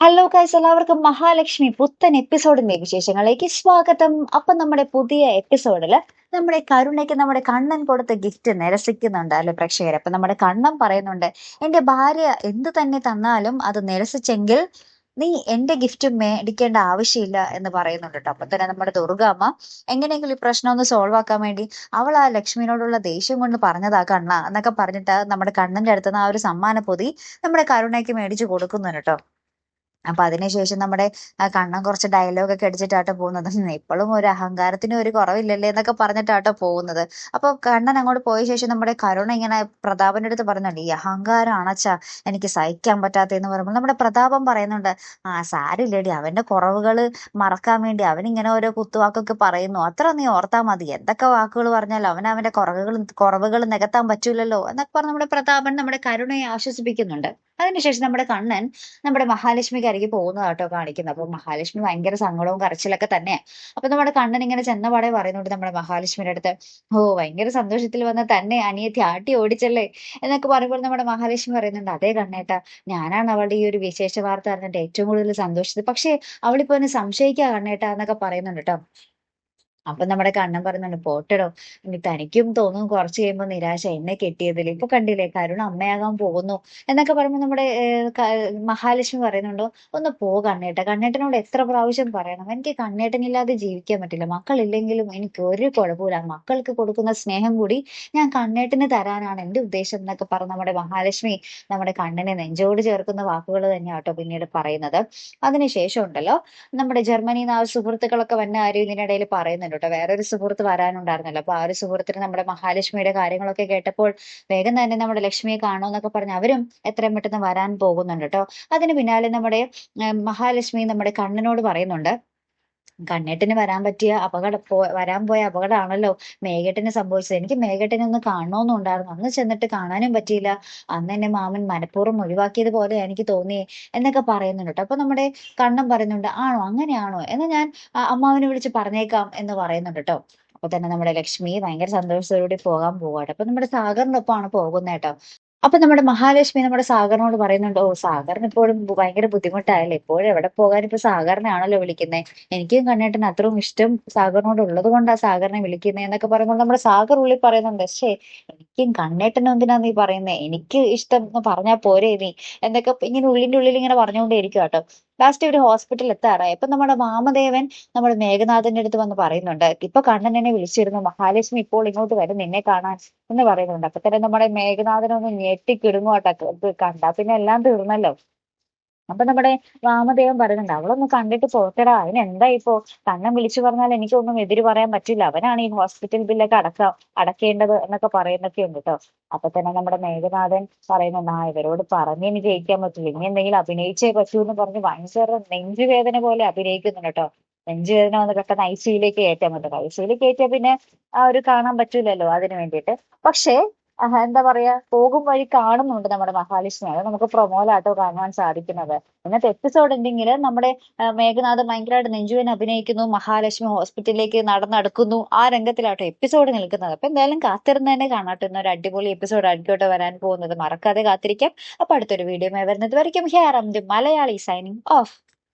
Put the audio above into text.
Hello guys എല്ലാവർക്കും മഹാലക്ഷ്മി പുത്തൻ എപ്പിസോഡിന്റെ വിശേഷങ്ങളിലേക്ക് സ്വാഗതം. അപ്പൊ നമ്മുടെ പുതിയ എപ്പിസോഡിൽ നമ്മുടെ കരുണയ്ക്ക് നമ്മുടെ കണ്ണൻ കൊടുത്ത ഗിഫ്റ്റ് നിരസിക്കുന്നുണ്ട് അല്ലെ പ്രേക്ഷകർ അപ്പൊ നമ്മുടെ കണ്ണൻ പറയുന്നുണ്ട് എന്റെ ഭാര്യ എന്ത് തന്നെ തന്നാലും അത് നിരസിച്ചെങ്കിൽ നീ എന്റെ ഗിഫ്റ്റ് മേടിക്കേണ്ട ആവശ്യമില്ല എന്ന് പറയുന്നുണ്ട് കേട്ടോ. അപ്പൊ തന്നെ നമ്മുടെ ദുർഗാമ്മ എങ്ങനെയെങ്കിലും ഈ പ്രശ്നം ഒന്ന് സോൾവ് ആക്കാൻ വേണ്ടി അവൾ ആ ലക്ഷ്മിനോടുള്ള ദേഷ്യം കൊണ്ട് പറഞ്ഞതാ കണ്ണ എന്നൊക്കെ പറഞ്ഞിട്ട് നമ്മുടെ കണ്ണന്റെ അടുത്തുനിന്ന് ആ ഒരു സമ്മാന പൊതി നമ്മുടെ കരുണയ്ക്ക് മേടിച്ചു കൊടുക്കുന്നുണ്ട് കേട്ടോ. അപ്പൊ അതിനുശേഷം നമ്മുടെ കണ്ണം കണ്ണൻ കുറച്ച് ഡയലോഗ് ഒക്കെ അടിച്ചിട്ടാട്ടോ പോകുന്നത്. ഇപ്പോഴും ഒരു അഹങ്കാരത്തിന് ഒരു കുറവില്ലല്ലേ എന്നൊക്കെ പറഞ്ഞിട്ടാട്ടോ പോകുന്നത്. അപ്പൊ കണ്ണൻ അങ്ങോട്ട് പോയ ശേഷം നമ്മുടെ കരുണ ഇങ്ങനെ പ്രതാപന്റെ അടുത്ത് പറയുന്നുണ്ട് ഈ അഹങ്കാരം അണച്ചാ എനിക്ക് സഹിക്കാൻ പറ്റാത്തെന്ന് പറയുമ്പോൾ നമ്മുടെ പ്രതാപം പറയുന്നുണ്ട് ആ സാരില്ലേടി അവന്റെ കുറവുകൾ മറക്കാൻ വേണ്ടി അവൻ ഇങ്ങനെ ഓരോ കുത്തുവാക്കൊക്കെ പറയുന്നു. അത്ര നീ ഓർത്താ മതി. എന്തൊക്കെ വാക്കുകൾ പറഞ്ഞാലും അവൻ അവന്റെ കുറവുകൾ കുറവുകൾ നികത്താൻ പറ്റൂലല്ലോ എന്നൊക്കെ പറഞ്ഞ് നമ്മുടെ പ്രതാപൻ നമ്മുടെ കരുണയെ ആശ്വസിപ്പിക്കുന്നുണ്ട്. അതിനുശേഷം നമ്മുടെ കണ്ണൻ നമ്മുടെ മഹാലക്ഷ്മിക്ക് അരികെ പോകുന്നതാട്ടോ കാണിക്കുന്നത്. അപ്പൊ മഹാലക്ഷ്മി ഭയങ്കര സങ്കടവും കരച്ചിലൊക്കെ തന്നെയാണ് അപ്പൊ നമ്മുടെ കണ്ണൻ ഇങ്ങനെ ചെന്നപാടെ പറയുന്നുണ്ട് നമ്മുടെ മഹാലക്ഷ്മിയുടെ അടുത്ത് ഓ ഭയങ്കര സന്തോഷത്തിൽ വന്ന തന്നെ അനിയത്തി ആട്ടി ഓടിച്ചല്ലേ? എന്നൊക്കെ പറയുമ്പോൾ നമ്മുടെ മഹാലക്ഷ്മി പറയുന്നുണ്ട് അതേ കണ്ണേട്ടാ ഞാനാണ് അവളുടെ ഈ ഒരു വിശേഷ വാർത്ത അറിഞ്ഞിട്ട് ഏറ്റവും കൂടുതൽ സന്തോഷിച്ചത്. പക്ഷേ അവളിപ്പോ എന്നെ സംശയിക്കുക കണ്ണേട്ടാ എന്നൊക്കെ പറയുന്നുണ്ട് കേട്ടോ. അപ്പൊ നമ്മുടെ കണ്ണൻ പറയുന്നുണ്ട് പോട്ടടോ. ഇനി തനിക്കും തോന്നും കുറച്ച് കഴിയുമ്പോൾ നിരാശ എന്നെ കെട്ടിയതിൽ ഇപ്പൊ കണ്ടില്ലേ കരുണ അമ്മയാകാൻ പോകുന്നു എന്നൊക്കെ പറയുമ്പോൾ നമ്മുടെ മഹാലക്ഷ്മി പറയുന്നുണ്ടോ ഒന്ന് പോ കണ്ണേട്ട. കണ്ണേട്ടനോട് എത്ര പ്രാവശ്യം പറയണം? എനിക്ക് കണ്ണേട്ടനില്ലാതെ ജീവിക്കാൻ പറ്റില്ല. മക്കളില്ലെങ്കിലും എനിക്ക് ഒരു കുഴപ്പമില്ല മക്കൾക്ക് കൊടുക്കുന്ന സ്നേഹം കൂടി ഞാൻ കണ്ണേട്ടന് തരാനാണ് എന്റെ ഉദ്ദേശം എന്നൊക്കെ പറഞ്ഞ് നമ്മുടെ മഹാലക്ഷ്മി നമ്മുടെ കണ്ണനെ നെഞ്ചോട് ചേർക്കുന്ന വാക്കുകൾ തന്നെയാട്ടോ പിന്നീട് പറയുന്നത്. അതിനുശേഷം ഉണ്ടല്ലോ നമ്മുടെ ജർമ്മനിയിൽ നിന്ന് സുഹൃത്തുക്കളൊക്കെ വന്ന ആരും ഇതിനിടയിൽ പറയുന്നുണ്ട് കേട്ടോ വേറൊരു സുഹൃത്ത് വരാനുണ്ടായിരുന്നല്ലോ. അപ്പൊ ആ ഒരു സുഹൃത്തിന് നമ്മുടെ മഹാലക്ഷ്മിയുടെ കാര്യങ്ങളൊക്കെ കേട്ടപ്പോൾ വേഗം തന്നെ നമ്മുടെ ലക്ഷ്മിയെ കാണുമെന്നൊക്കെ പറഞ്ഞ് അവരും എത്രയും പെട്ടെന്ന് വരാൻ പോകുന്നുണ്ട് കേട്ടോ. അതിന് പിന്നാലെ നമ്മുടെ മഹാലക്ഷ്മി നമ്മുടെ കണ്ണനോട് പറയുന്നുണ്ട്. കണ്ണേട്ടിന് വരാൻ പറ്റിയ അപകടം പോ വരാൻ പോയ അപകടമാണല്ലോ മേഘട്ടന് സംഭവിച്ചത്. എനിക്ക് മേഘട്ടനെ ഒന്ന് കാണണമെന്നുണ്ടായിരുന്നു അന്ന് ചെന്നിട്ട് കാണാനും പറ്റിയില്ല. അന്ന് എന്നെ മാമൻ മനഃപൂർവം ഒഴിവാക്കിയത് പോലെ എനിക്ക് തോന്നി എന്നൊക്കെ പറയുന്നുണ്ട് അപ്പൊ നമ്മുടെ കണ്ണം പറയുന്നുണ്ട് ആണോ? അങ്ങനെയാണോ? എന്ന് ഞാൻ അമ്മാവിനെ വിളിച്ച് പറഞ്ഞേക്കാം എന്ന് പറയുന്നുണ്ട് കേട്ടോ. അപ്പൊ തന്നെ നമ്മുടെ ലക്ഷ്മി ഭയങ്കര സന്തോഷത്തോടുകൂടി പോകാൻ പോവാട്ടോ അപ്പൊ നമ്മുടെ സാഗറിനൊപ്പമാണ് പോകുന്നത് കേട്ടോ. അപ്പൊ നമ്മുടെ മഹാലക്ഷ്മി നമ്മുടെ സാഗറിനോട് പറയുന്നുണ്ട് ഓ സാഗറിന് ഇപ്പോഴും ഭയങ്കര ബുദ്ധിമുട്ടായല്ലേ? എപ്പോഴും എവിടെ പോകാൻ ഇപ്പൊ സാഗറിനാണല്ലോ വിളിക്കുന്നത് എനിക്കും കണ്ണേട്ടന് അത്രയും ഇഷ്ടം സാഗറിനോട് ഉള്ളത് കൊണ്ടാ സാഗറിനെ വിളിക്കുന്നത് എന്നൊക്കെ പറയുമ്പോൾ നമ്മുടെ സാഗർ ഉള്ളിൽ പറയുന്നുണ്ട് പക്ഷേ എനിക്കും കണ്ണേട്ടനും എന്തിനാ നീ പറയുന്നത് എനിക്ക് ഇഷ്ടം എന്ന് പറഞ്ഞാൽ പോരെ നീ? എന്നൊക്കെ ഇങ്ങനെ ഉള്ളിന്റെ ഉള്ളിൽ ഇങ്ങനെ പറഞ്ഞുകൊണ്ടേയിരിക്കും കേട്ടോ. ലാസ്റ്റ് ഇവർ ഹോസ്പിറ്റലിൽ എത്താറായി. അപ്പൊ നമ്മുടെ വാമദേവൻ നമ്മുടെ മേഘനാഥന്റെ അടുത്ത് വന്ന് പറയുന്നുണ്ട്. ഇപ്പൊ കണ്ണനെ വിളിച്ചിരുന്നു. മഹാലക്ഷ്മി ഇപ്പോൾ ഇങ്ങോട്ട് വരും. നിന്നെ കാണാൻ എന്ന് പറയുന്നുണ്ട്. അപ്പൊ തന്നെ നമ്മുടെ മേഘനാഥനൊന്ന് ഞെട്ടിക്കിടുങ്ങോട്ടോ കണ്ട. പിന്നെ എല്ലാം തീർന്നല്ലോ. അപ്പൊ നമ്മുടെ വാമദേവൻ പറയുന്നുണ്ട് അവളൊന്ന് കണ്ടിട്ട് പോട്ടടാ. അതിനെന്താ ഇപ്പോ? കണ്ണം വിളിച്ചു പറഞ്ഞാൽ എനിക്കൊന്നും എതിര് പറയാൻ പറ്റില്ല. അവനാണ് ഈ ഹോസ്പിറ്റൽ ബില്ലൊക്കെ അടക്ക അടക്കേണ്ടത് എന്നൊക്കെ പറയുന്നൊക്കെ ഉണ്ട് കേട്ടോ അപ്പൊ തന്നെ നമ്മുടെ മേഘനാഥൻ പറയുന്നുണ്ട് ആ ഇവരോട് പറഞ്ഞ് ഇനി ജയിക്കാൻ പറ്റില്ല ഇനി എന്തെങ്കിലും അഭിനയിച്ചേ പറ്റൂ എന്ന് പറഞ്ഞ് ഭയങ്കര നെഞ്ചുവേദന പോലെ അഭിനയിക്കുന്നുണ്ട് കേട്ടോ നെഞ്ചുവേദന വന്ന് പെട്ടെന്ന് ഐ സിയിലേക്ക് കയറ്റാൻ പറ്റും. ഐ സിയിലേക്ക് കയറ്റിയാൽ പിന്നെ ആ ഒരു കാണാൻ പറ്റൂലല്ലോ അതിന് വേണ്ടിയിട്ട്. പക്ഷേ എന്താ പറയാ പോകും വഴി കാണുന്നുണ്ട് നമ്മുടെ മഹാലക്ഷ്മി. അത് നമുക്ക് പ്രൊമോലാട്ടോ കാണാൻ സാധിക്കുന്നത്. ഇന്നത്തെ എപ്പിസോഡ് ഉണ്ടെങ്കിൽ നമ്മുടെ മേഘനാഥ് ഭയങ്കരമായിട്ട് നെഞ്ചുവിനെ അഭിനയിക്കുന്നു മഹാലക്ഷ്മി ഹോസ്പിറ്റലിലേക്ക് നടന്നെടുക്കുന്നു ആ രംഗത്തിലാട്ടോ എപ്പിസോഡ് നിൽക്കുന്നത്. അപ്പൊ എന്തായാലും കാത്തിരുന്ന് തന്നെ കാണാട്ടോ ഇന്നൊരു അടിപൊളി എപ്പിസോഡ് ആയിരിക്കോട്ടെ വരാൻ പോകുന്നത്. മറക്കാതെ കാത്തിരിക്കാം. അപ്പൊ അടുത്തൊരു വീഡിയോ വരുന്നത് വരയ്ക്കും. Here Malayali signing of